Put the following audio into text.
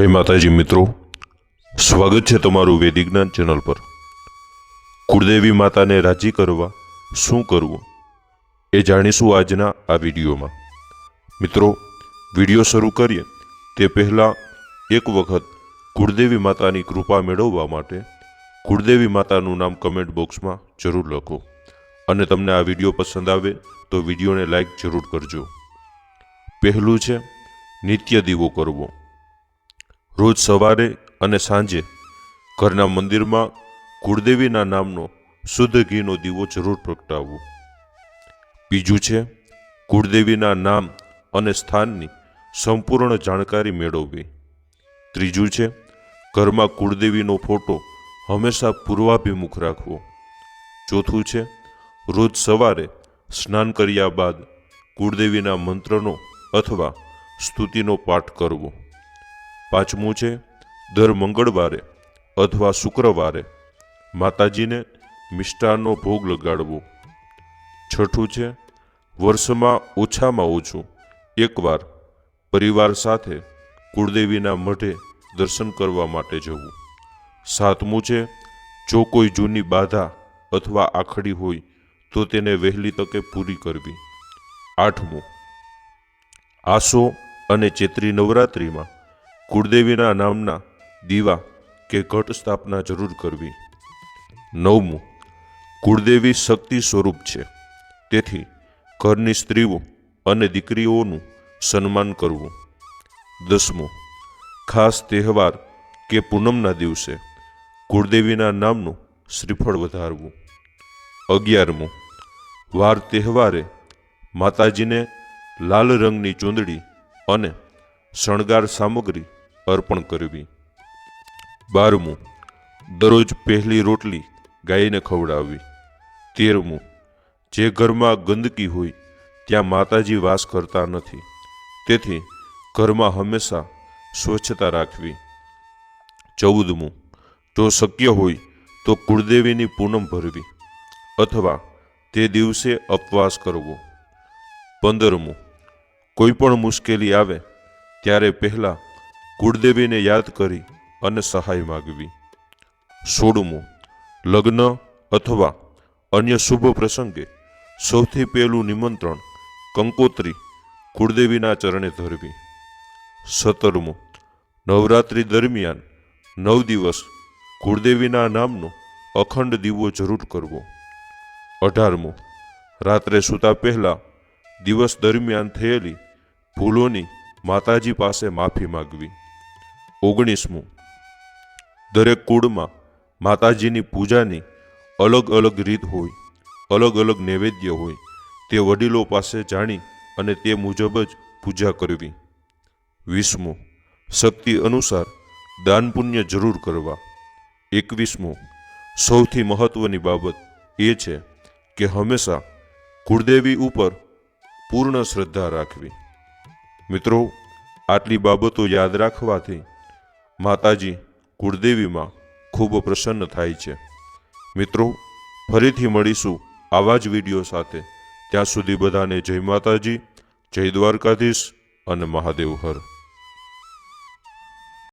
જય માતાજી મિત્રો. સ્વાગત છે તમારું વૈદિક ચેનલ પર. કુળદેવી માતાને રાજી કરવા શું કરવું એ જાણીશું આજના આ વિડીયોમાં. મિત્રો, વીડિયો શરૂ કરીએ તે પહેલાં એક વખત કુળદેવી માતાની કૃપા મેળવવા માટે કુળદેવી માતાનું નામ કમેન્ટ બોક્સમાં જરૂર લખો. અને તમને આ વીડિયો પસંદ આવે તો વિડીયોને લાઈક જરૂર કરજો. પહેલું છે, નિત્ય દીવો કરવો. રોજ સવારે અને સાંજે ઘરના મંદિરમાં કુળદેવીના નામનો શુદ્ધ ઘીનો દીવો જરૂર પ્રગટાવવો. બીજું છે, કુળદેવીના નામ અને સ્થાનની સંપૂર્ણ જાણકારી મેળવવી. ત્રીજું છે, ઘરમાં કુળદેવીનો ફોટો હંમેશા પૂર્વાભિમુખ રાખવો. ચોથું છે, રોજ સવારે સ્નાન કર્યા બાદ કુળદેવીના મંત્રનો અથવા સ્તુતિનો પાઠ કરવો. પાંચમું છે, દર મંગળવારે અથવા શુક્રવારે માતાજીને મિષ્ટાનનો ભોગ લગાડવો. છઠ્ઠું છે, વર્ષમાં ઓછામાં ઓછું એકવાર પરિવાર સાથે કુળદેવીના મઢે દર્શન કરવા માટે જવું. સાતમું છે, જો કોઈ જૂની બાધા અથવા આખડી હોય તો તેને વહેલી તકે પૂરી કરવી. આઠમું, આસો અને ચૈત્રી નવરાત્રિમાં કુળદેવીના નામના દીવા કે ઘટ સ્થાપના જરૂર કરવી. નવમું, કુળદેવી શક્તિ સ્વરૂપ છે. તેથી ઘરની સ્ત્રીઓ અને દીકરીઓનું સન્માન કરવું. દસમું, ખાસ તહેવાર કે પૂનમના દિવસે કુળદેવીના નામનું શ્રીફળ વધારવું. અગિયારમું, વાર તહેવારે માતાજીને લાલ રંગની ચૂંદડી અને શણગાર સામગ્રી અર્પણ કરવી. બારમું, દરરોજ પહેલી રોટલી ગાયને ખવડાવવી. તેરમું, જે ઘરમાં ગંદકી હોય ત્યાં માતાજી વાસ કરતા નથી. તેથી ઘરમાં હંમેશા સ્વચ્છતા રાખવી. ચૌદમું, જો શક્ય હોય તો કુળદેવીની પૂનમ ભરવી અથવા તે દિવસે ઉપવાસ કરવો. પંદરમું, કોઈ પણ મુશ્કેલી આવે ત્યારે પહેલાં કુળદેવીને યાદ કરી અને સહાય માગવી. સોળમું લગ્ન અથવા અન્ય શુભ પ્રસંગે સૌથી પહેલું નિમંત્રણ કંકોત્રી કુળદેવીના ચરણે ધરવી. સત્તરમું નવરાત્રિ દરમિયાન નવ દિવસ કુળદેવીના નામનો અખંડ દીવો જરૂર કરવો. અઢારમું, રાત્રે સૂતા પહેલાં દિવસ દરમિયાન થયેલી ભૂલોની માતાજી પાસે માફી માગવી. ઓગણીસમું. દરેક કુળમાં માતાજીની પૂજાની અલગ અલગ રીત હોય, અલગ અલગ નૈવેદ્ય હોય, તે વડીલો પાસે જાણી અને તે મુજબ જ પૂજા કરવી. વીસમું, શક્તિ અનુસાર દાન પુણ્ય જરૂર કરવા. એકવીસમું, સૌથી મહત્વની બાબત એ છે કે હંમેશા કુળદેવી ઉપર પૂર્ણ શ્રદ્ધા રાખવી. મિત્રો, આટલી બાબતો યાદ રાખવાથી માતાજી, કુળદેવીમાં ખૂબ પ્રસન્ન થાય છે. મિત્રો, ફરીથી મળીશું આવા જ વીડિયો સાથે. ત્યાં સુધી બધાને જય માતાજી, જય દ્વારકાધીશ અને મહાદેવ હર.